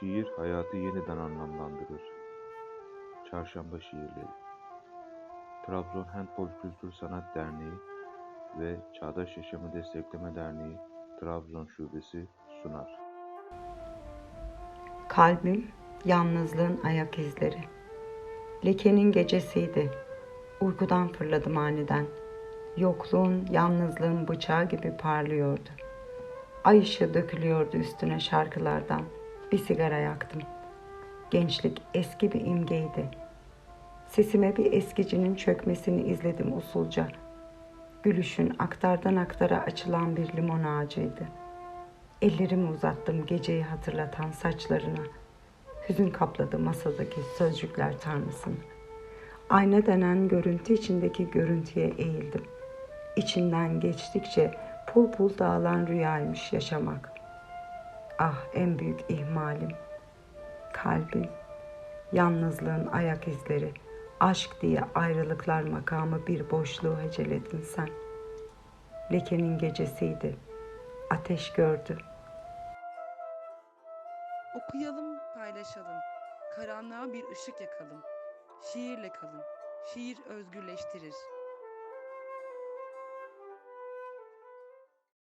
Şiir hayatı yeniden anlamlandırır. Çarşamba şiirleri. Trabzon Handbol Kültür Sanat Derneği ve Çağdaş Yaşamı Destekleme Derneği Trabzon Şubesi sunar. Kalbim yalnızlığın ayak izleri. Lekenin gecesiydi. Uykudan fırladım aniden. Yokluğun, yalnızlığın bıçağı gibi parlıyordu. Ay ışığı dökülüyordu üstüne şarkılardan. Bir sigara yaktım. Gençlik eski bir imgeydi. Sesime bir eskicinin çökmesini izledim usulca. Gülüşün aktardan aktara açılan bir limon ağacıydı. Ellerimi uzattım geceyi hatırlatan saçlarına. Hüzün kapladı masadaki sözcükler tanrısını. Ayna denen görüntü içindeki görüntüye eğildim. İçinden geçtikçe pul pul dağılan rüyaymış yaşamak. Ah en büyük ihmalim. Kalbin, yalnızlığın ayak izleri, aşk diye ayrılıklar makamı bir boşluğu heceledin sen. Lekenin gecesiydi. Ateş gördü. Okuyalım, paylaşalım. Karanlığa bir ışık yakalım. Şiirle kalın. Şiir özgürleştirir.